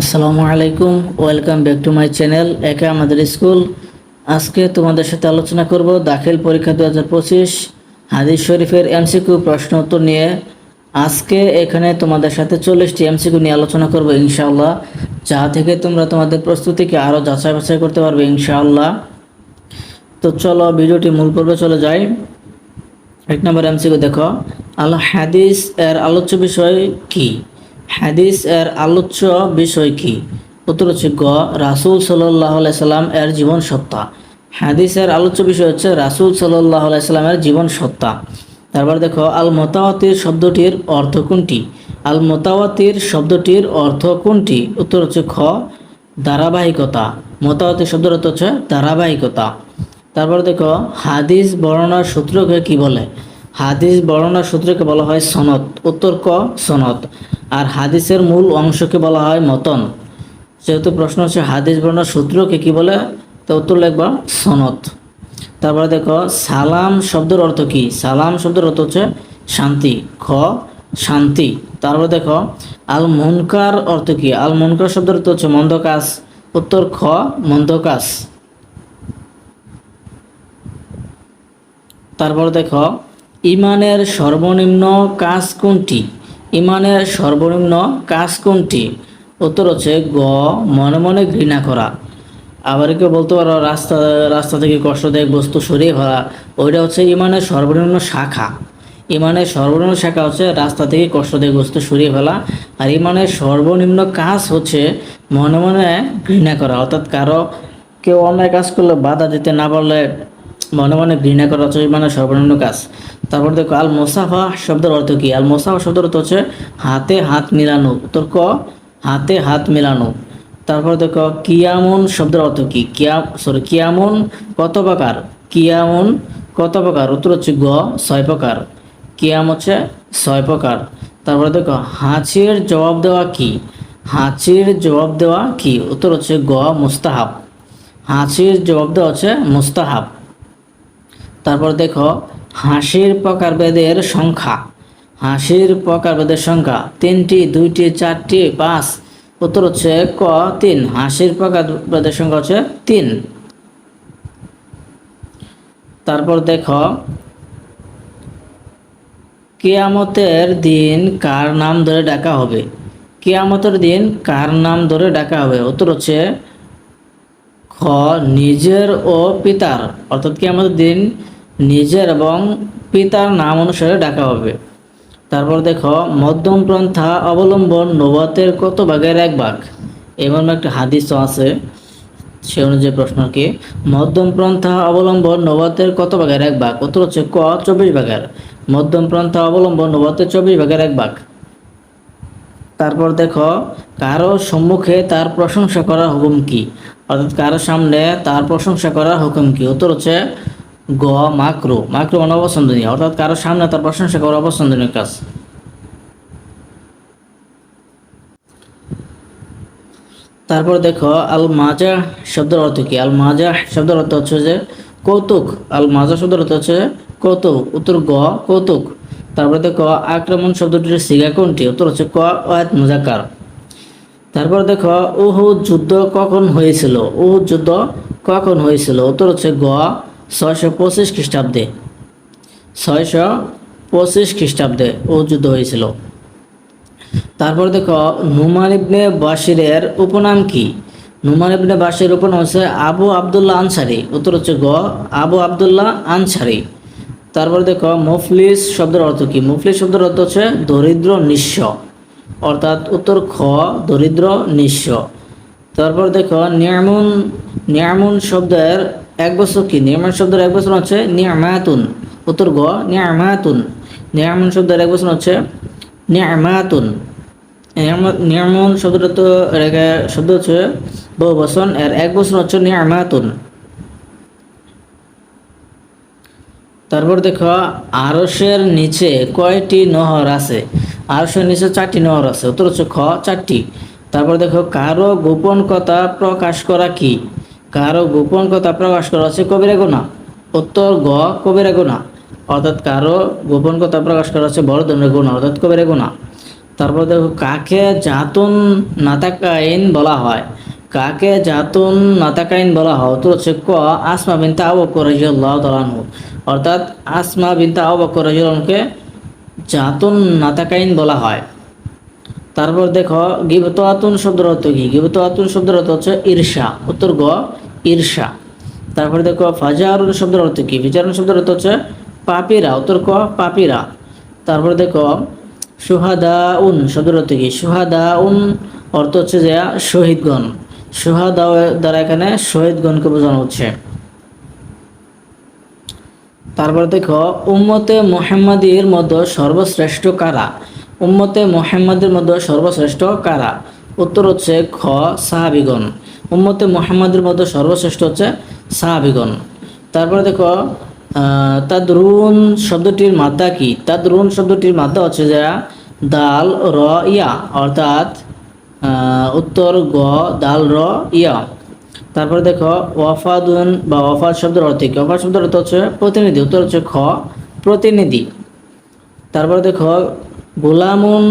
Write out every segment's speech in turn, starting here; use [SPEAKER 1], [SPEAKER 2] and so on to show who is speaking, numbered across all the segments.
[SPEAKER 1] আসসালামু আলাইকুম, welcome back to my channel একে আমাদের স্কুল। আজকে তোমাদের সাথে আলোচনা করব দাখিল পরীক্ষা দু হাজার পঁচিশ হাদিস শরীফের এমসিকিউ প্রশ্ন উত্তর নিয়ে। আজকে এখানে তোমাদের সাথে চল্লিশটি এমসিকিউ নিয়ে আলোচনা করব ইনশাআল্লাহ, যা থেকে তোমরা তোমাদের প্রস্তুতিকে আরও যাচাই বাছাই করতে পারবে ইনশাআল্লাহ। তো চলো ভিডিওটি মূল পর্বে চলে যাই। এক নম্বর এমসিকিউ দেখো, আল হাদিস এর আলোচ্য বিষয় কি? হাদিস এর আলোচ্য বিষয় কি? উত্তর হচ্ছে গ, রাসুল সাল্লাম এর জীবন সত্তা। হাদিসের আলোচ্য বিষয় হচ্ছে রাসুল সাল্লাহ সাল্লামের জীবন সত্তা। তারপর দেখো আল মোতাওয়াতির শব্দটির অর্থ কোনটি? আল মোতাওয়াতির শব্দটির অর্থ কোনটি? উত্তর হচ্ছে খ, ধারাবাহিকতা। মোতাওয়াতির শব্দের অর্থ হচ্ছে ধারাবাহিকতা। তারপর দেখো, হাদিস বর্ণনার সূত্রকে কি বলে? হাদিস বর্ণনার সূত্রকে বলা হয় সনদ। উত্তর ক, সনদ। আর হাদিসের মূল অংশকে বলা হয় মতন। যেহেতু প্রশ্ন হচ্ছে হাদিস বর্ণনার সূত্রকে কি বলে, তো উত্তর লিখবা সনদ। তারপরে দেখো, সালাম শব্দের অর্থ কি? সালাম শব্দের অর্থ হচ্ছে শান্তি। খ, শান্তি। তারপরে দেখো আল মুনকার অর্থ কি? আল মুনকার শব্দের অর্থ হচ্ছে মন্দ কাজ উত্তর খ মন্দ কাজ তারপর দেখো ইমানের সর্বনিম্ন কাজ কোনটি? ইমানের সর্বনিম্ন কাজ কোনটি? উত্তর হচ্ছে গ, মনে মনে ঘৃণা করা। আবার কেউ বলতে পারো, রাস্তা রাস্তা থেকে কষ্ট কষ্টদায়ক বস্তু সরিয়ে ফেলা। ওইটা হচ্ছে ইমানের সর্বনিম্ন শাখা। ইমানের সর্বনিম্ন শাখা হচ্ছে রাস্তা থেকে কষ্ট কষ্টদায়ক বস্তু সরিয়ে ফেলা। আর ইমানের সর্বনিম্ন কাজ হচ্ছে মনে মনে ঘৃণা করা। অর্থাৎ কারও কেউ অন্যায় কাজ করলে বাধা দিতে না পারলে মনে মনে ঘৃণা করা হচ্ছে ইমানের সর্বনিম্ন কাজ। তারপর দেখো আল মোসাফা শব্দের অর্থ কি? আল মোসাফা শব্দের অর্থ হচ্ছে হাতে হাত মিলানো। উত্তর ক? হাতে হাত মিলানো। তারপর দেখো, কিয়ামুন শব্দের অর্থ কি? কিয়া সরি কিয়ামুন কত প্রকার? কিয়ামুন কত প্রকার? উত্তর হচ্ছে গ, ছয় প্রকার। কিয়াম হচ্ছে ছয় প্রকার। তারপরে দেখো, হাঁচির জবাব দেওয়া কি? হাঁচির জবাব দেওয়া কি? উত্তর হচ্ছে গ, মুস্তাহাব। হাঁচির জবাব দেওয়া হচ্ছে মুস্তাহাব। তারপর দেখো হাসির প্রকারভেদের সংখ্যা। হাসির প্রকারভেদের সংখ্যা তিনটি, দুইটি, চারটি, পাঁচ। উত্তর হচ্ছে ক, তিন। হাসির প্রকারভেদের সংখ্যা হচ্ছে তিন। তারপর দেখো, কেয়ামতের দিন কার নাম ধরে ডাকা হবে? কেয়ামতের দিন কার নাম ধরে ডাকা হবে? উত্তর হচ্ছে খ, নিজের ও পিতার। অর্থাৎ কেয়ামতের দিন নিজের এবং পিতার নাম অনুসারে ডাকা হবে। তারপর দেখো, মধ্যম পন্থা অবলম্বন নবতের কত ভাগের এক ভাগ? এমন একটা হাদিসও আছে, সে অনুযায়ী প্রশ্ন কি, মধ্যম পন্থা অবলম্বন নবতের কত ভাগের এক ভাগ? উত্তর হচ্ছে ক, চব্বিশ ভাগের। মধ্যম পন্থা অবলম্বন নবতের চব্বিশ ভাগের এক ভাগ। তারপর দেখো, কারও সম্মুখে তার প্রশংসা করা হুকুম কি? অর্থাৎ কারও সামনে তার প্রশংসা করা হুকুম কি? উত্তর হচ্ছে গ, মাকরু। মাকরু মানে অপছন্দনীয়, অর্থাৎ কারও সামনে তার প্রশংসা করা অপছন্দনীয় কাজ। তারপর দেখো আল মাজা শব্দের অর্থ কি? আল মাজা শব্দের অর্থ হচ্ছে যে কৌতুক। আল মাজা শব্দের অর্থ হচ্ছে কৌতুক। উত্তর গ, কৌতুক। তারপরে দেখো, আক্রমণ শব্দটির সিগা কোনটি? উত্তর হচ্ছে ক, ওয়াত মুজাকার তারপর দেখো, উহুদ যুদ্ধ কখন হয়েছিল? উহুদ যুদ্ধ কখন হয়েছিল? উত্তর হচ্ছে গ ছয়শো পঁচিশ খ্রিস্টাব্দে। ছয়শো পঁচিশ খ্রিস্টাব্দে ও যুদ্ধ হয়েছিল। তারপর দেখো, নুমান ইবনে বাশিরের উপনাম কি? নুমান ইবনে বাশির উপনাম হচ্ছে আবু আবদুল্লাহ আনসারি, উত্তর হচ্ছে গ, আবু আবদুল্লাহ আনসারি। তারপর দেখো, মুফলিস শব্দের অর্থ কি? মুফলিস শব্দের অর্থ হচ্ছে দরিদ্র নিঃস্ব। অর্থাৎ উত্তর খ, দরিদ্র নিঃস্ব। তারপর দেখো, নিয়ামুন নিয়ামুন শব্দের এক বছর কি? নিয়ামন শব্দের এক বছর হচ্ছে নিয়ামাতুন। উত্তর গ, নিয়ামাতুন। নিয়ামন শব্দের এক বছর হচ্ছে নিয়ামাতুন। নিয়ামন শব্দটা তো শব্দ হচ্ছে বহু বচন এর এক বছর হচ্ছে নিয়ামাতুন। তারপর দেখো আরসের নিচে কয়টি নহর আছে? আরসের নিচে চারটি নহর আছে। উত্তর হচ্ছে খ, চারটি। তারপর দেখো, কারও গোপন কথা প্রকাশ করা কি? কারও গোপন কথা প্রকাশ করা হচ্ছে কবিরা গুণা উত্তর গ, কবিরা গুণা অর্থাৎ কারও গোপন কথা প্রকাশ করা হচ্ছে বড় ধরনের গুণা অর্থাৎ কবিরা গুণা তারপর দেখো, কাকে জাতুন নাতাকাইন বলা হয়। কাকে জাতুন নাতাকাইন বলা হয়? তো হচ্ছে ক, আসমা বিনতে আবু তাআলা অর্থাৎ আসমা বিনতে আবু রাদিয়াল্লাহুকে জাতুন নাতাকাইন বলা হয়। তারপর দেখো গিবত আতুন শব্দের অর্থ কি? গিবত আতুন শব্দের অর্থ হচ্ছে ঈর্ষা। উত্তর গ ঈর্ষা। তারপরে দেখো ফাজারুন শব্দের অর্থ কি? ফিজারুন শব্দের অর্থ হচ্ছে পাপিরা। উত্তর ক? পাপিরা। তারপরে দেখো সুহাদা উন শব্দের অর্থ কি? সুহাদা উন অর্থ হচ্ছে যে শহীদগণ। সুহাদা দ্বারা এখানে শহীদগণকে বোঝানো হচ্ছে। তারপরে দেখো, উম্মতে মোহাম্মদীর মধ্যে সর্বশ্রেষ্ঠ কারা? উম্মতে মোহাম্মদের মধ্যে সর্বশ্রেষ্ঠ কারা? উত্তর হচ্ছে খ, সাহাবিগণ। উম্মতে মোহাম্মদের মধ্যে সর্বশ্রেষ্ঠ হচ্ছে সাহাবিগণ। তারপরে দেখো তাদরুন শব্দটির মাদ্দা কি? তাদরুন শব্দটির মাদ্দা হচ্ছে যে দাল র ইয়া অর্থাৎ উত্তর গ দাল র ইয়া। তারপরে দেখো ওয়াফাদুন বা ওয়াফাদ শব্দের অর্থ কি? ওয়াফাদ শব্দের অর্থ হচ্ছে প্রতিনিধি উত্তর হচ্ছে খ প্রতিনিধি। তারপরে দেখো গোলামুন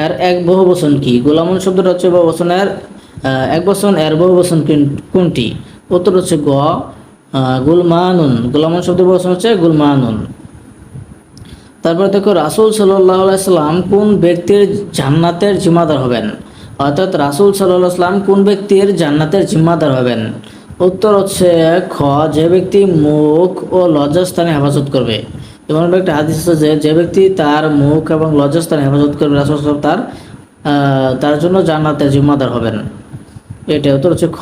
[SPEAKER 1] এর এক বহু বচন কি? গোলামুন শব্দটা হচ্ছে বহু বচনের আহ, এক বচন, এর বহু কিন- কোনটি? উত্তর হচ্ছে গ গুলমানুন। গোলামুন শব্দের বহু বচন হচ্ছে গুলমানুন। তারপরে দেখো, রাসুল সাল্লাম কোন ব্যক্তির জান্নাতের জিম্মাদার হবেন? অর্থাৎ রাসুল সাল্লাম কোন ব্যক্তির জান্নাতের জিম্মাদার হবেন? উত্তর হচ্ছে খ, যে ব্যক্তি মুখ ও লজ্জাস্থানে হেফাজত করবে। এবং একটা হাদিস আছে যে যে ব্যক্তি তার মুখ এবং লজ্জাস্থানে হেফাজত করবে, রাসুল সাল্লাম তার তার জন্য জান্নাতের জিম্মাদার হবেন। এটা উত্তর হচ্ছে খ।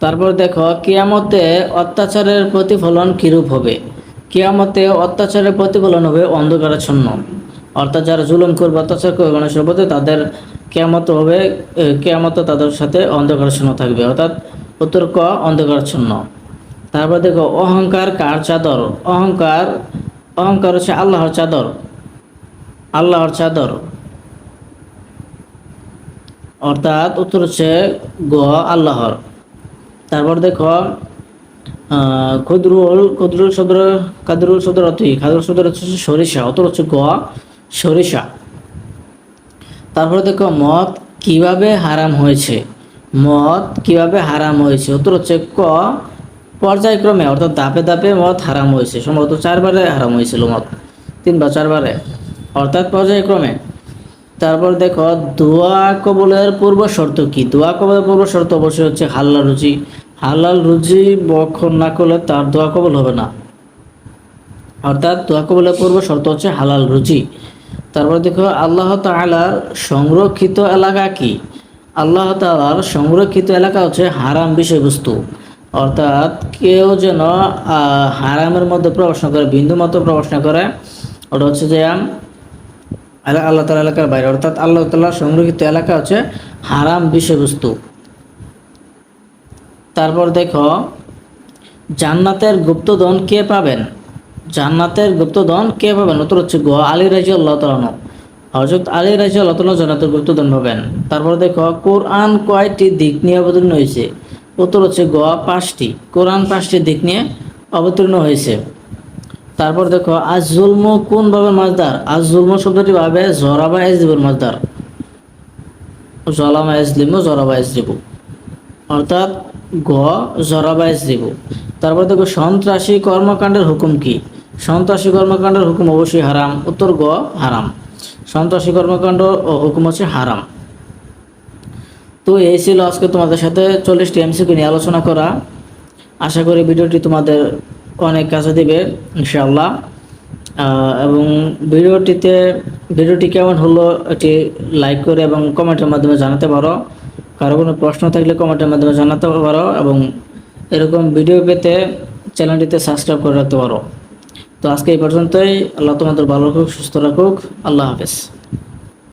[SPEAKER 1] তারপর দেখো, কিয়ামতে অত্যাচারের প্রতিফলন কিরূপ হবে? কিয়ামতে অত্যাচারের প্রতিফলন হবে অন্ধকারাচ্ছন্ন। অর্থাৎ যারা জুলুম করবে, অত্যাচার করবে, মানুষের প্রতি তাদের কেয়ামত হবে কেয়ামত তাদের সাথে অন্ধকারাচ্ছন্ন থাকবে। অর্থাৎ উত্তর ক, অন্ধকারাচ্ছন্ন। তারপর দেখো, অহংকার কার চাদর? অহংকার অহংকার হচ্ছে আল্লাহর চাদর। আল্লাহর চাদর। অর্থাৎ উত্তর হচ্ছে গ, আল্লাহর। তারপর দেখো ক্ষুদ্রুল ক্ষুদ্রুল শব্দ কাদরুল শব্দের অর্থ কি? খাদরুল শব্দের অর্থ হচ্ছে সরিষা অত হচ্ছে গ, সরিষা। তারপরে দেখো, মদ কীভাবে হারাম হয়েছে? মদ কীভাবে হারাম হয়েছে? উত্তর হচ্ছে ক, পর্যায়ক্রমে, অর্থাৎ ধাপে ধাপে মদ হারাম হয়েছে। সম্ভবত চারবারে হারাম হয়েছিল মদ। তিন বা চারবারে। অর্থাৎ পর্যায়ক্রমে। তারপর দেখো, দোয়া কবলের পূর্ব শর্ত কি? দোয়া কবলের পূর্ব শর্ত অবশ্যই হচ্ছে হাল্লাল রুচি হালাল রুচি বক্ষণ না করলে তার দোয়া কবল হবে না। অর্থাৎ দোয়া কবলের পূর্ব শর্ত হচ্ছে হালাল রুচি তারপর দেখো, আল্লাহ তাআলার সংরক্ষিত এলাকা কি? আল্লাহ তাআলার সংরক্ষিত এলাকা হচ্ছে হারাম বিষয়বস্তু। অর্থাৎ কেউ যেন হারামের মধ্যে প্রবেশ করে বিন্দু মতো প্রবেশ করে, ওটা হচ্ছে যে আল্লাহ তালা এলাকার বাইরে। অর্থাৎ আল্লাহ তালা সংরক্ষিত এলাকা হচ্ছে হারাম বিষয়বস্তু। তারপর দেখো, জান্নাতের গুপ্তধন কে পাবেন? জান্নাতের গুপ্তধন কে পাবেন? উত্তর হচ্ছে গো, আলী রাজি আল্লাহ তালানো হজরত আলী রাজি আল্লাহ তালা জান্নাতের গুপ্তধন পাবেন। তারপর দেখো, কোরআন কয়টি দিক নিয়ে অবতীর্ণ হয়েছে? উত্তর হচ্ছে গ, পাঁচটি। কোরআন পাঁচটি দিক নিয়ে অবতীর্ণ হয়েছে। তারপর দেখো আজ জুলম কোন ভাবে মাজদার আজ জুলম শব্দটি ভাবে জরাবা এজদিবুর মাজদার জলামা এজলিমু, জরাবা এজদিবু অর্থাৎ গ, জরাবা এজদিবু তারপর দেখো, সন্ত্রাসী কর্মকাণ্ডের হুকুম কি? সন্ত্রাসী কর্মকাণ্ডের হুকুম অবশ্যই হারাম। উত্তর গ, হারাম। সন্ত্রাসী কর্মকাণ্ড ও হুকুম হচ্ছে হারাম। তো এই ছিল আজকে তোমাদের সাথে চল্লিশটি এমসিকিউ নিয়ে আলোচনা করা। আশা করি ভিডিওটি তোমাদের অনেক কাজে দিবে, ইনশাআল্লাহ। এবং ভিডিওটিতে, ভিডিওটি কেমন হলো এটি লাইক করে এবং কমেন্টের মাধ্যমে জানাতে পারো। কারও কোনো প্রশ্ন থাকলে কমেন্টের মাধ্যমে জানাতে পারো এবং এরকম ভিডিও পেতে চ্যানেলটিতে সাবস্ক্রাইব করে রাখতে পারো। তো আজকে এই পর্যন্তই। আল্লাহ তোমাদের ভালো রাখুক, সুস্থ রাখুক। আল্লাহ হাফেজ।